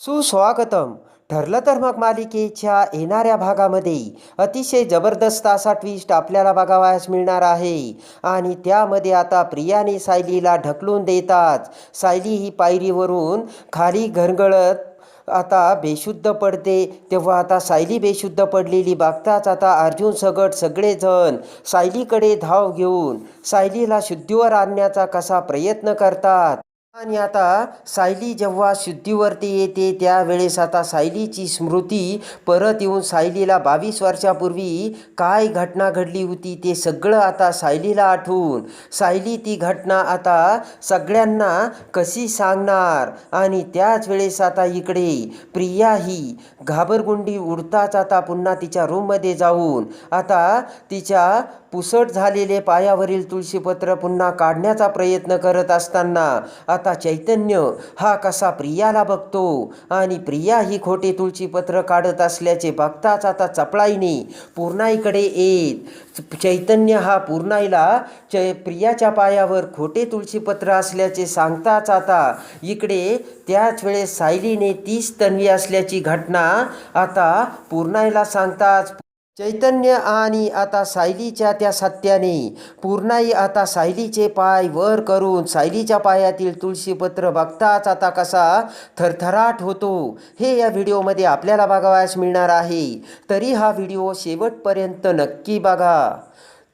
सुस्वागतम. ठरलं तर मग मालिकेच्या येणाऱ्या भागामध्ये अतिशय जबरदस्त असा ट्विस्ट आपल्याला बघावयास मिळणार आहे. आणि त्यामध्ये आता प्रियाने सायलीला ढकलून देताच सायली ही पायरीवरून खाली घरगळत आता बेशुद्ध पडते. तेव्हा आता सायली बेशुद्ध पडलेली बघताच आता अर्जुन सगट सगळेजण सायलीकडे धाव घेऊन सायलीला शुद्धीवर आणण्याचा कसा प्रयत्न करतात. आणि आता सायली जेव्हा शुद्धीवरती येते त्यावेळेस आता सायलीची स्मृती परत येऊन सायलीला बावीस वर्षापूर्वी काय घटना घडली होती ते सगळं आता सायलीला आठवून. सायली ती घटना आता सगळ्यांना कशी सांगणार? आणि त्याच वेळेस आता इकडे प्रिया ही घाबरगुंडी उडताच आता पुन्हा तिच्या रूममध्ये जाऊन आता तिच्या पुसट झालेले पायावरील तुळशीपत्र पुन्हा काढण्याचा प्रयत्न करत असताना आता चैतन्य हा कसा प्रियाला बघतो. आणि प्रिया ही खोटे तुळशीपत्र काढत असल्याचे बघताच आता चपळाईने पूर्णाईकडे येत. चैतन्य हा पूर्णाईला चै प्रियाच्या पायावर खोटे तुळशीपत्र असल्याचे सांगताच आता इकडे त्याच वेळेस सायलीने तीच तन्वी असल्याची घटना आता पूर्णाईला सांगताच चैतन्य आणि आता सायलीच्या त्या सत्याने पूर्णाई आता सायलीचे पाय वर करून सायलीच्या पायातील तुळशीपत्र बघताच आता कसा थरथराट होतो. हे या व्हिडिओमध्ये आपल्याला बघावयास मिळणार आहे. तरी हा व्हिडिओ शेवटपर्यंत नक्की बघा.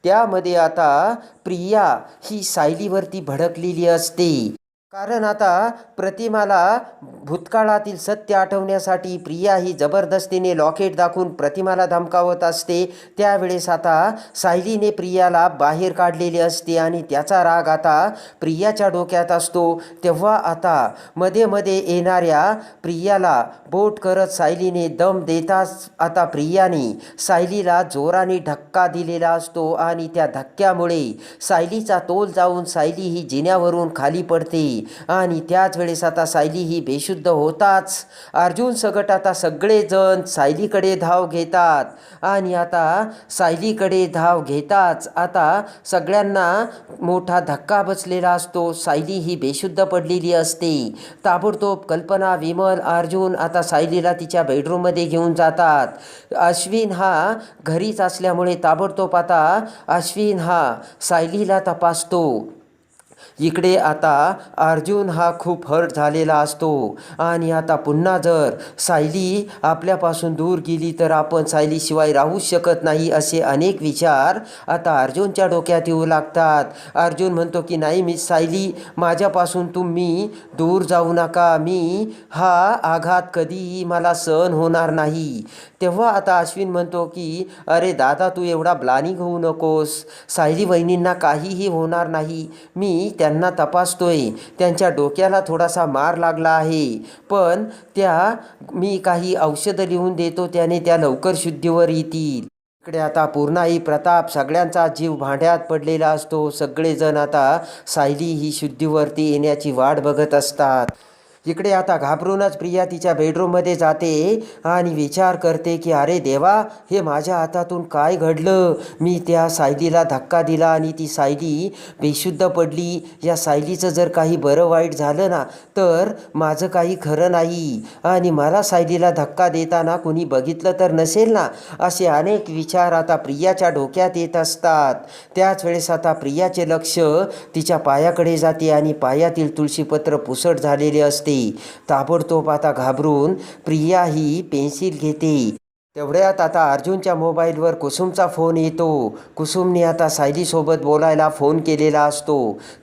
त्यामध्ये आता प्रिया ही सायलीवरती भडकलेली असते. कारण आता प्रतिमाला भूतकाळातील सत्य आठवण्यासाठी प्रिया ही जबरदस्तीने लॉकेट दाखवून प्रतिमाला धमकावत असते. त्यावेळेस आता सायलीने प्रियाला बाहेर काढलेले असते आणि त्याचा राग आता प्रियाच्या डोक्यात असतो. तेव्हा आता मध्ये मध्ये येणाऱ्या प्रियाला बोट करत सायलीने दम देताच आता प्रियाने सायलीला जोराने धक्का दिलेला असतो आणि त्या धक्क्यामुळे सायलीचा तोल जाऊन सायली ही जिन्यावरून खाली पडते. आणि त्याच वेळेस आता सायली ही बेशुद्ध होताच. अर्जुन सगट आता सगळेजण सायलीकडे धाव घेतात. आणि आता सायलीकडे धाव घेताच आता सगळ्यांना मोठा धक्का बसलेला असतो. सायली ही बेशुद्ध पडलेली असते. ताबडतोब कल्पना विमल अर्जुन आता सायलीला तिच्या बेडरूममध्ये घेऊन जातात. अश्विन हा घरीच असल्यामुळे ताबडतोब आता अश्विन हा सायलीला तपासतो. इकडे आता अर्जुन हा खूप हर्ट झालेला असतो. आणि आता पुन्हा जर सायली आपल्यापासून दूर गेली तर आपण सायलीशिवाय राहूच शकत नाही असे अनेक विचार आता अर्जुनच्या डोक्यात येऊ लागतात. अर्जुन म्हणतो की नाही मी सायली माझ्यापासून तुम्ही दूर जाऊ नका. मी हा आघात कधीही मला सहन होणार नाही. तेव्हा आता अश्विन म्हणतो की अरे दादा तू एवढा ब्लानिंग होऊ नकोस. सायली वहिनींना काहीही होणार नाही. मी त्यांना तपासतोय. त्यांच्या डोक्याला थोडासा मार लागला आहे. पण त्या मी काही औषधं लिहून देतो त्याने त्या लवकर शुद्धीवर येतील. इकडे आता पूर्णाई प्रताप सगळ्यांचा जीव भांड्यात पडलेला असतो. सगळेजण आता सायली ही शुद्धीवरती येण्याची वाट बघत असतात. इकडे आता घाबरूनच प्रिया तिच्या बेडरूममध्ये जाते आणि विचार करते की अरे देवा हे माझ्या हातातून काय घडलं? मी त्या सायलीला धक्का दिला आणि ती सायली बेशुद्ध पडली. या सायलीचं जर काही बरं वाईट झालं ना तर माझं काही खरं नाही. आणि मला सायलीला धक्का देताना कुणी बघितलं तर नसेल ना? असे अनेक विचार आता प्रियाच्या डोक्यात येत असतात. त्याच वेळेस आता प्रियाचे लक्ष तिच्या पायाकडे जाते आणि पायातील तुळशीपत्र पुसट झालेले असते. ताबडतोब आता घाबरून प्रिया ही पेन्सिल घेते तेवढ्यात आता अर्जुनच्या मोबाईलवर कुसुमचा फोन येतो. कुसुमने आता सायलीसोबत बोलायला फोन केलेला असतो.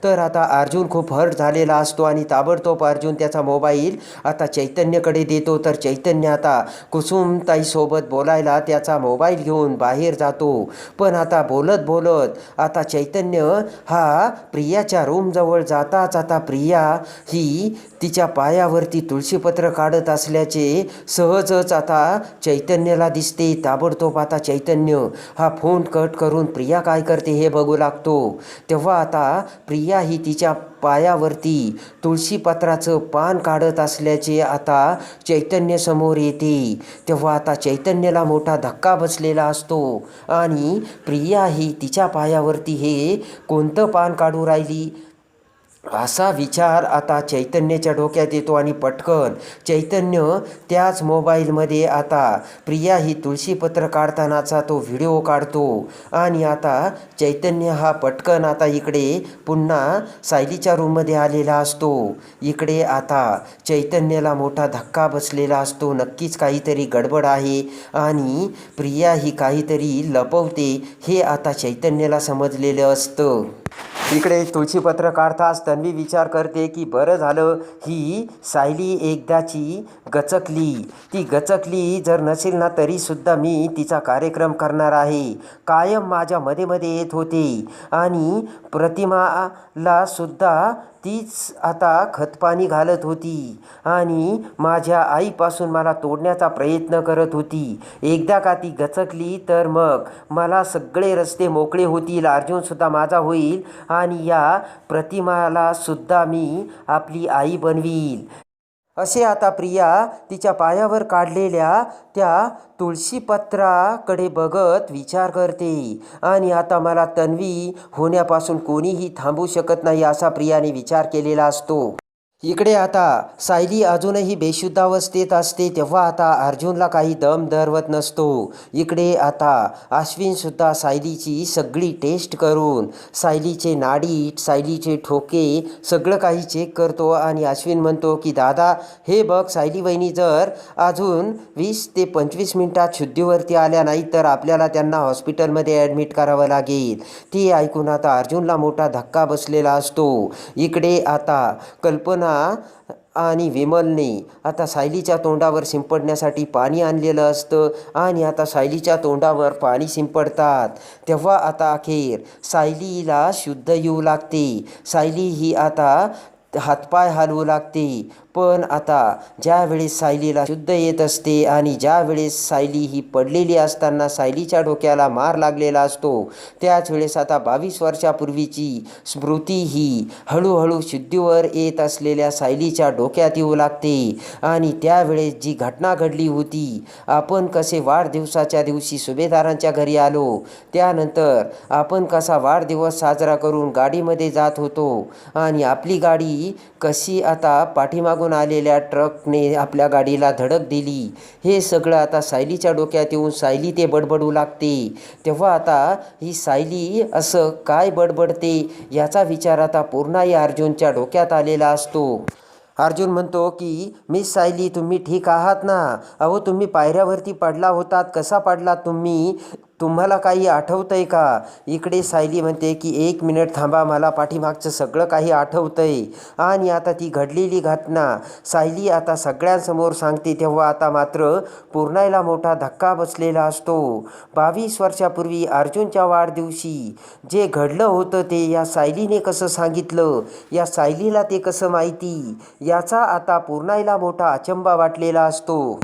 तर आता अर्जुन खूप हर्ट झालेला असतो आणि ताबडतोब अर्जुन त्याचा मोबाईल आता चैतन्यकडे देतो. तर चैतन्य आता कुसुमताईसोबत बोलायला त्याचा मोबाईल घेऊन बाहेर जातो. पण आता बोलत बोलत आता चैतन्य हा प्रियाच्या रूमजवळ जाताच आता प्रिया ही तिच्या पायावरती तुळशीपत्र काढत असल्याचे सहजच आता चैतन्याला दिसते. ताबडतोब आता चैतन्य हा फोन कट करून प्रिया काय करते हे बघू लागतो. तेव्हा आता प्रिया ही तिच्या पायावरती तुळशीपत्राचं पान काढत असल्याचे आता चैतन्य समोर येते. तेव्हा आता चैतन्याला मोठा धक्का बसलेला असतो. आणि प्रिया ही तिच्या पायावरती हे कोणतं पान काढू राहिली? असा विचार आता चैतन्याच्या डोक्यात येतो आणि पटकन चैतन्य त्याच मोबाईलमध्ये आता प्रिया ही तुळशीपत्र काढतानाचा तो व्हिडिओ काढतो. आणि आता चैतन्य हा पटकन आता इकडे पुन्हा सायलीच्या रूममध्ये आलेला असतो. इकडे आता चैतन्याला मोठा धक्का बसलेला असतो. नक्कीच काहीतरी गडबड आहे आणि प्रिया ही काहीतरी लपवते हे आता चैतन्याला समजलेलं असतं. इकडे तुळशीपत्र काढताच तन्वी विचार करते की बरं झालं. ही सायली एकदाची गचकली. ती गचकली जर नसेल ना तरीसुद्धा मी तिचा कार्यक्रम करणार आहे. कायम माझ्या मध्ये मध्ये येत होते. आणि प्रतिमाला सुद्धा तीच आता खतपाणी घालत होती. आणि माझ्या आईपासून मला तोडण्याचा प्रयत्न करत होती. एकदा का ती गचकली तर मग मला सगळे रस्ते मोकळे होतील अर्जुनसुद्धा माझा होईल आणि या प्रतिमाला सुद्धा मी आपली आई बनवील. असे आता प्रिया तिच्या पायावर काढलेल्या त्या तुळशीपत्राकडे बघत विचार करते. आणि आता मला तन्वी होण्यापासून कोणीही थांबू शकत नाही असा प्रियाने विचार केलेला असतो. इकडे आता सायली अजूनही बेशुद्धावस्थेत असते तेव्हा आता अर्जुनला काही दम धरवत नसतो. इकडे आता अश्विनसुद्धा सायलीची सगळी टेस्ट करून सायलीचे नाडी सायलीचे ठोके सगळं काही चेक करतो आणि अश्विन म्हणतो की दादा हे बघ सायली वहिनी जर अजून वीस ते पंचवीस मिनटात शुद्धीवरती आल्या नाही तर आपल्याला त्यांना हॉस्पिटलमध्ये ॲडमिट करावं लागेल. ते ऐकून आता अर्जुनला मोठा धक्का बसलेला असतो. इकडे आता कल्पना आणि विमलने आता सायलीच्या तोंडावर शिंपडण्यासाठी पाणी आणलेलं असतं आणि आता सायलीच्या तोंडावर पाणी शिंपडतात. तेव्हा आता अखेर सायलीला शुद्ध येऊ लागते. सायली ही आता हातपाय हलवू लागते. पण आता ज्यावेळेस सायलीला शुद्ध येत असते आणि ज्यावेळेस सायली ही पडलेली असताना सायलीच्या डोक्याला मार लागलेला असतो त्याच वेळेस आता बावीस वर्षापूर्वीची स्मृती ही हळूहळू शुद्धीवर येत असलेल्या सायलीच्या डोक्यात येऊ लागते. आणि त्यावेळेस जी घटना घडली होती आपण कसे वाढदिवसाच्या दिवशी सुभेदारांच्या घरी आलो त्यानंतर आपण कसा वाढदिवस साजरा करून गाडीमध्ये जात होतो आणि आपली गाडी कशी आता पाठीमागून आलेल्या ट्रकने आपल्या गाडीला धडक दिली. हे सगळं आता सायलीच्या डोक्यात येऊन सायली ते बडबडू लागते. तेव्हा आता ही सायली असं काय बडबडते याचा विचार आता पूर्णाई अर्जुनच्या डोक्यात आलेला असतो. अर्जुन म्हणतो की मिस सायली तुम्ही ठीक आहात ना? अहो तुम्ही पायऱ्यावरती पडला होतात. कसा पडला तुम्ही? तुम्हाला काही आठवतंय का? इकडे सायली म्हणते की एक मिनिट थांबा मला पाठीमागचं सगळं काही आठवतंय. आणि आता ती घडलेली घटना. सायली आता सगळ्यांसमोर सांगते तेव्हा आता मात्र पूर्णायला मोठा धक्का बसलेला असतो. बावीस वर्षापूर्वी अर्जुनच्या वाढदिवशी जे घडलं होतं ते या सायलीने कसं सांगितलं? या सायलीला ते कसं माहिती? याचा आता पूर्णायला मोठा अचंबा वाटलेला असतो.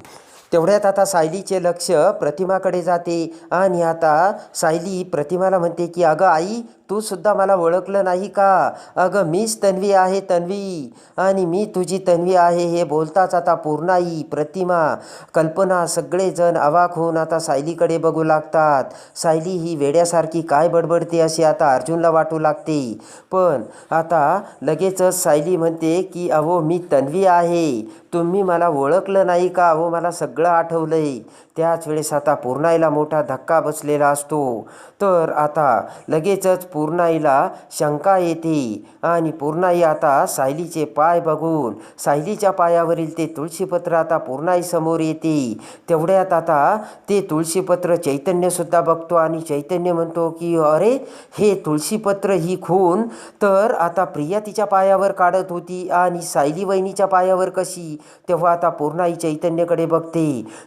तेवढ्यात आता सायलीचे लक्ष प्रतिमाकडे जाते. आणि आता सायली प्रतिमाला म्हणते की अगं आई तू सुद्धा मला ओळखलं नाही का? अगं मीच तन्वी आहे तन्वी. आणि मी तुझी तन्वी आहे हे बोलताच आता पूर्णाई प्रतिमा. कल्पना सगळेजण अवाक होऊन आता सायलीकडे बघू लागतात. सायली ही वेड्यासारखी काय बडबडते असे आता अर्जुनला वाटू लागते. पण आता लगेचच सायली म्हणते की अहो मी तन्वी आहे. तुम्ही मला ओळखलं नाही का? अहो मला सगळं आठवलंय. त्याच वेळेस आता पूर्णाईला मोठा धक्का बसलेला असतो. तर आता लगेचच पूर्णाईला शंका येते. आणि पूर्णाई आता सायलीचे पाय बघून सायलीच्या पायावरील ते तुळशीपत्र आता पूर्णाई समोर येते. तेवढ्यात आता ते तुळशीपत्र चैतन्यसुद्धा बघतो आणि चैतन्य म्हणतो की अरे हे तुळशीपत्र ही खून. तर आता प्रिया तिच्या पायावर काढत होती आणि सायली वहिनीच्या पायावर कशी? तेव्हा आता पूर्णाई चैतन्यकडे बघते.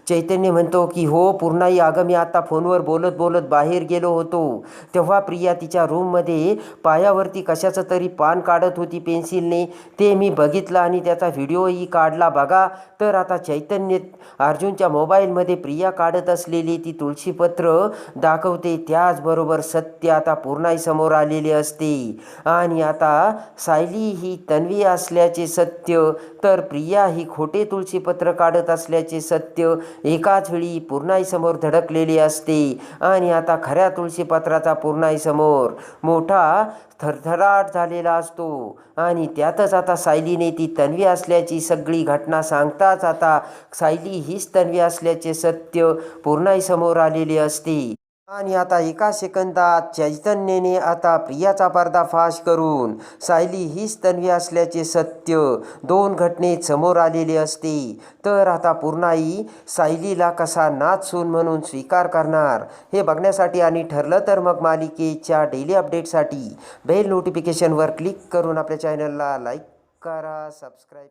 चैतन्य म्हणतो की हो पूर्णाई अगं मी आता फोनवर बोलत बोलत बाहेर गेलो होतो. तेव्हा प्रिया तिच्या रूममध्ये पायावरती कशाचं तरी पान काढत होती पेन्सिलने ते मी बघितलं आणि त्याचा व्हिडिओही काढला. बघा तर आता चैतन्य अर्जुनच्या मोबाईलमध्ये प्रिया काढत असलेली ती तुळशीपत्र दाखवते. त्याचबरोबर सत्य आता पूर्णाई समोर आलेले असते. आणि आता सायली ही तन्वी असल्याचे सत्य तर प्रिया ही खोटे तुळशीपत्र काढत असल्याचे सत्य एकाच वेळी पूर्णाईसमोर धडकलेले असते. आणि आता खऱ्या तुळशीपत्राचा पूर्णाईसमोर मोठा थरथराट झालेला असतो. आणि त्यातच आता सायलीने ती तन्वी असल्याची सगळी घटना सांगताच आता सायली हीच तन्वी असल्याचे सत्य पूर्णाई समोर आलेले असते. आणि आता एका सेकंदात चैतन्यने आता प्रियाचा पर्दाफाश करून सायली हीच तन्वी असल्याचे सत्य दोन घटनेत समोर आलेले असते. तर आता पूर्णाई सायलीला कसा नाच सून म्हणून स्वीकार करणार हे बघण्यासाठी आणि ठरलं तर मग मालिकेच्या डेली अपडेटसाठी बेल नोटिफिकेशनवर क्लिक करून आपल्या चॅनलला लाईक करा सबस्क्राईब